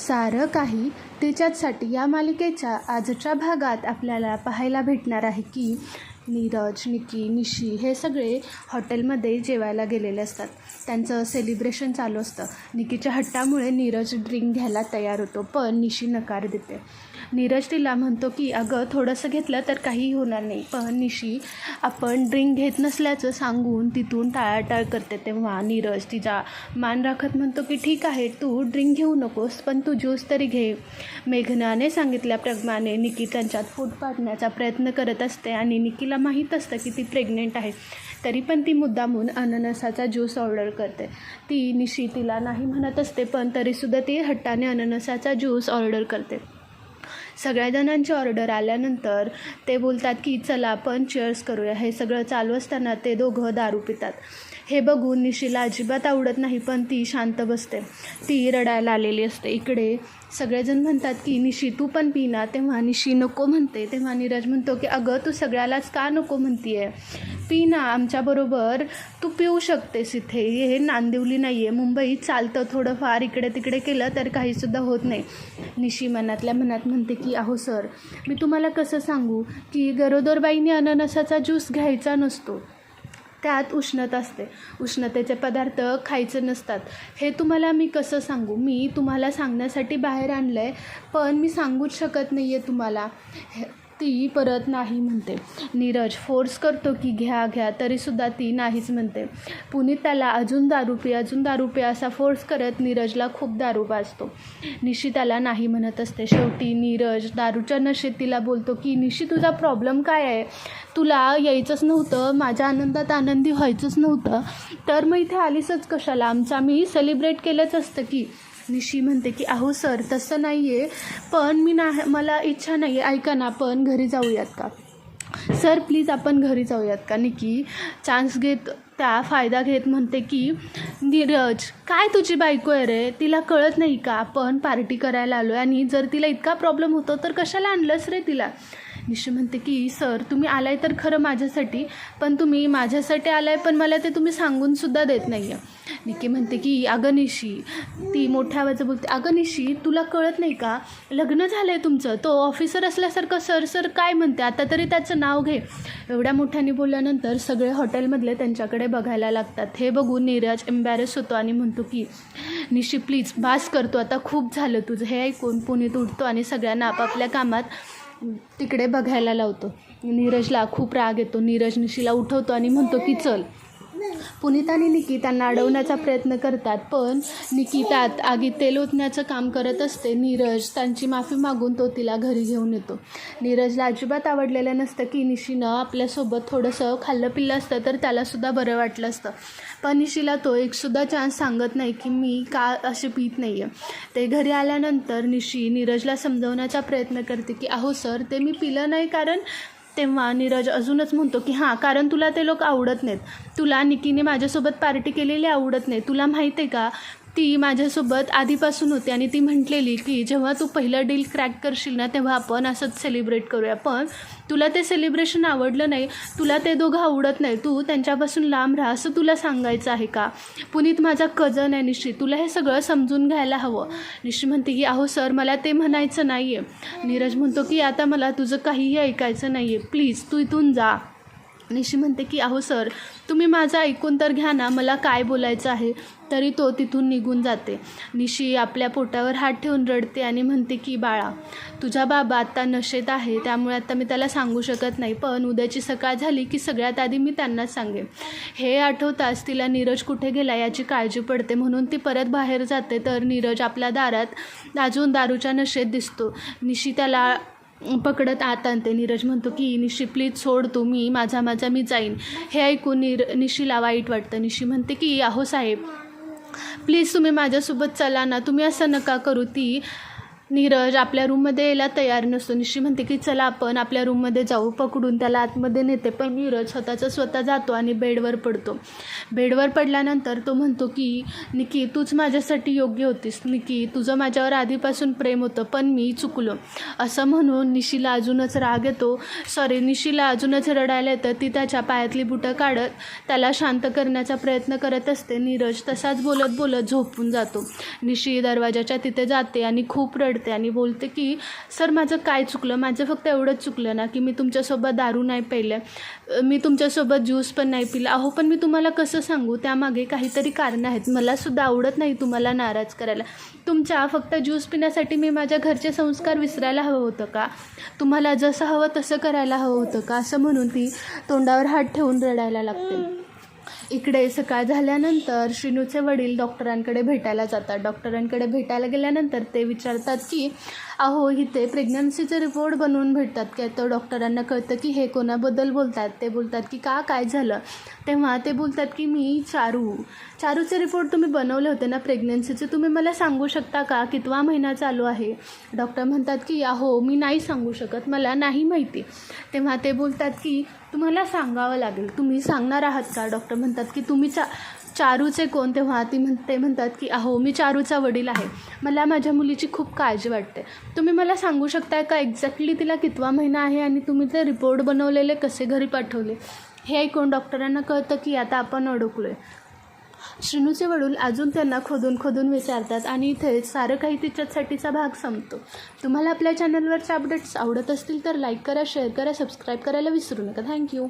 सारं काही तिच्याचसाठी या मालिकेच्या आजच्या भागात आपल्याला पाहायला भेटणार आहे की नीरज निकी निशी हे सगळे हॉटेलमध्ये जेवायला गेलेले असतात. त्यांचं सेलिब्रेशन चालू असतं. निकीच्या हट्टामुळे नीरज ड्रिंक घ्यायला तयार होतो पण निशी नकार देते. नीरज तिला म्हणतो की अगं थोडंसं घेतलं तर काही होणार नाही. पण निशी आपण ड्रिंक घेत नसल्याचं सांगून तिथून टाळाटाळ करते तेव्हा नीरज तिचा मान राखत म्हणतो की ठीक आहे तू ड्रिंक घेऊ नकोस पण तू ज्यूस तरी घे. मेघनाने सांगितल्याप्रमाणे निकी त्यांच्यात फूट पाडण्याचा प्रयत्न करत असते आणि निकीला माहीत असतं की ती प्रेग्नेंट आहे. तरी पण ती मुद्दामून अननसाचा ज्यूस ऑर्डर करते. ती निशी तिला नाही म्हणत असते पण तरीसुद्धा ती हट्टाने अननसाचा ज्यूस ऑर्डर करते. सगळ्या जणांची ऑर्डर आल्यानंतर ते बोलतात की चला आपण चेअर्स करूया. हे सगळं चालू असताना ते दोघं दारू पितात. हे बघून निशीला अजिबात आवडत नाही पण ती शांत बसते. ती रडायला आलेली असते. इकडे सगळेजण म्हणतात की निशी तू पण पी ना तेव्हा निशी नको म्हणते. तेव्हा नीरज म्हणतो की अगं तू सगळ्यालाच का नको म्हणती आहे पी ना आमच्याबरोबर तू पिऊ शकतेस इथे. हे नांदिवली नाही आहे मुंबईत चालतं थोडंफार. इकडे तिकडे केलं तर काहीसुद्धा होत नाही. निशी मनातल्या मनात म्हणते की अहो सर मी तुम्हाला कसं सांगू की गरोदरबाईने अननसाचा ज्यूस घ्यायचा नसतो. त्यात उष्णता असते. उष्णतेचे पदार्थ खायचे नसतात. हे तुम्हाला मी कसं सांगू? मी तुम्हाला सांगण्यासाठी बाहेर आणलं आहे पण मी सांगूच शकत नाही आहे तुम्हाला. हे ती परत नाही म्हणते. नीरज फोर्स करतो की घ्या घ्या तरीसुद्धा ती नाहीच म्हणते. पुनीत त्याला अजून दारू पे अजून दारू पे असा फोर्स करत नीरजला खूप दारू पाजतो निशी त्याला नाही म्हणत असते. शेवटी नीरज दारूच्या नशेत तिला बोलतो की निशी तुझा प्रॉब्लेम काय आहे? तुला यायचंच नव्हतं माझ्या आनंदात आनंदी व्हायचंच नव्हतं. तर मग इथे आलीसच कशाला? आमचं आम्ही सेलिब्रेट केलंच असतं की. निशी म्हणते की अहो सर तसं नाही आहे पण मी ना मला इच्छा नाही ऐका ना आपण घरी जाऊयात का? सर प्लीज आपण घरी जाऊयात का? निकी चान्स घेत त्या फायदा घेत म्हणते की नीरज काय तुझी बायको आहे रे? तिला कळत नाही का? आपण पार्टी करायला आलो आहे आणि जर तिला इतका प्रॉब्लेम होतो तर कशाला आणलंस रे तिला? निशी म्हणते की सर तुम्ही आलाय तर खरं माझ्यासाठी पण तुम्ही माझ्यासाठी आलाय पण मला ते तुम्ही सांगूनसुद्धा देत नाही आहे निकी म्हणते की अगं निशी ती मोठ्या आवाजात बोलते अगं निशी तुला कळत नाही का? लग्न झालं आहे तुमचं तो ऑफिसर असल्यासारखं सर सर काय म्हणते? आता तरी त्याचं नाव घे. एवढ्या मोठ्याने बोलल्यानंतर सगळे हॉटेलमधले त्यांच्याकडे बघायला लागतात. हे बघून नीरज एम्बॅरेस होतो आणि म्हणतो की निशी प्लीज बास करतो आता खूप झालं तुझं. हे ऐकून पुणे उठतो आणि सगळ्यांना आपापल्या कामात तिकडे बघायला लावतो. नीरजला खूप राग येतो. नीरज निशीला उठवतो आणि म्हणतो की चल. पुनीत आणि अडवण्याचा प्रयत्न करतात पण निकितात आगीत तेल ओतण्याचं काम करत असते. नीरज त्यांची माफी मागून तो तिला घरी घेऊन येतो. नीरजला अजिबात आवडलेलं नसतं की निशीनं आपल्यासोबत थोडंसं खाल्लं पिल्लं असतं तर त्यालासुद्धा बरं वाटलं असतं. पण निशीला तो एकसुद्धा चान्स सांगत नाही की मी का असे पित नाही आहे ते घरी आल्यानंतर निशी नीरजला समजवण्याचा प्रयत्न करते की अहो सर ते मी पिलं नाही कारण तेव्हा नीरज अजूनच म्हणतो की हां कारण तुला ते लोक आवडत नाहीत. तुला निकीने माझ्यासोबत पार्टी केलेली आवडत नाही. तुला माहीत आहे का ती माझ्यासोबत आधीपासून होती आणि ती म्हटलेली की जेव्हा तू पहिलं डील क्रॅक करशील ना तेव्हा आपण असंच सेलिब्रेट करूया. पण तुला ते सेलिब्रेशन आवडलं नाही तुला ते दोघं आवडत नाही तू त्यांच्यापासून लांब राहा असं तुला सांगायचं आहे का? पुनीत माझा कजन आहे निश्चित. तुला हे सगळं समजून घ्यायला हवं. निश्चित म्हणते की अहो सर मला ते म्हणायचं नाही आहे नीरज म्हणतो की आता मला तुझं काहीही ऐकायचं नाही आहे प्लीज तू इथून जा. निशी म्हणते की अहो सर तुम्ही माझं ऐकून तर घ्या ना मला काय बोलायचं आहे तरी तो तिथून निघून जाते. निशी आपल्या पोटावर हात ठेवून रडते आणि म्हणते की बाळा तुझा बाबा आत्ता नशेत आहे त्यामुळे आता मी त्याला सांगू शकत नाही पण उद्याची सकाळ झाली की सगळ्यात आधी मी त्यांनाच सांगेन. हे आठवताच तिला नीरज कुठे गेला याची काळजी पडते म्हणून ती परत बाहेर जाते तर नीरज आपल्या दारात अजून दारूच्या नशेत दिसतो. निशी त्याला पकडत आत आणते. नीरज म्हणतो की निशी प्लीज सोड तू मी माझा माझा मी जाईन. हे ऐकून निर निशीला वाईट वाटतं. निशी म्हणते की अहो साहेब प्लीज तुम्ही माझ्यासोबत चला ना. तुम्ही असं नका करू ती नीरज आपल्या रूममध्ये यायला तयार नसतो निशी म्हणते की चला आपण आपल्या रूममध्ये जाऊ. पकडून त्याला आतमध्ये नेते. पण नीरज स्वतःचा स्वतः जातो आणि बेडवर पडतो. बेडवर पडल्यानंतर तो म्हणतो की निकी तूच माझ्यासाठी योग्य होतीस. निकी तुझं माझ्यावर आधीपासून प्रेम होतं पण मी चुकलो. असं म्हणून निशीला अजूनच राग येतो. सॉरी निशीला अजूनच रडायला येतं. ती त्याच्या पायातली बुटं काढत त्याला शांत करण्याचा प्रयत्न करत असते. नीरज तसाच बोलत बोलत झोपून जातो. निशी दरवाजाच्या तिथे जाते आणि खूप रड पडते आणि बोलते की सर माझं काय चुकलं? माझं फक्त एवढंच चुकलं ना की मी तुमच्यासोबत दारू नाही पेलं मी तुमच्यासोबत ज्यूस पण नाही पिला. अहो पण मी तुम्हाला कसं सांगू? त्यामागे काहीतरी कारणं आहेत. मलासुद्धा आवडत नाही तुम्हाला नाराज करायला. तुमच्या फक्त ज्यूस पिण्यासाठी मी माझ्या घरचे संस्कार विसरायला हवं होतं का? तुम्हाला जसं हवं तसं करायला हवं होतं का? असं म्हणून ती तोंडावर हात ठेवून रडायला लागते. इकडे सकाळ झाल्यानंतर श्रीनूचे वडील डॉक्टरांकडे भेटायला जातात. डॉक्टरांकडे भेटायला गेल्यानंतर ते विचारतात की अहो इथे प्रेग्नन्सीचे रिपोर्ट बनवून भेटतात काय तर डॉक्टरांना कळतं की हे कोणाबद्दल बोलतात? ते बोलतात की का काय झालं? तेव्हा ते बोलतात की मी चारू. चारूचे रिपोर्ट तुम्ही बनवले होते ना प्रेग्नन्सीचे तुम्ही मला सांगू शकता का? कितवा महिना चालू आहे? डॉक्टर म्हणतात की अहो मी नाही सांगू शकत मला नाही माहिती. तेव्हा ते बोलतात की तुम्हाला सांगावं लागेल. तुम्ही सांगणार आहात का? डॉक्टर म्हणतात की तुम्ही चा चारूचे कोण? तेव्हा ती म्हण ते म्हणतात की अहो मी चारूचा वडील आहे. मला माझ्या मुलीची खूप काळजी वाटते. तुम्ही मला सांगू शकताय का एक्झॅक्टली तिला कितवा महिना आहे आणि तुम्ही ते रिपोर्ट बनवलेले कसे घरी पाठवले? हे ऐकून डॉक्टरांना कळतं की आता आपण अडकलो आहे श्रीनूचे वडील अजून त्यांना खोदून खोदून विचारतात आणि इथे सारं काही तिच्यासाठीचा भाग संपतो. तुम्हाला आपल्या चॅनलवरचे अपडेट्स आवडत असतील तर लाईक करा शेअर करा सबस्क्राईब करायला विसरू नका. थँक्यू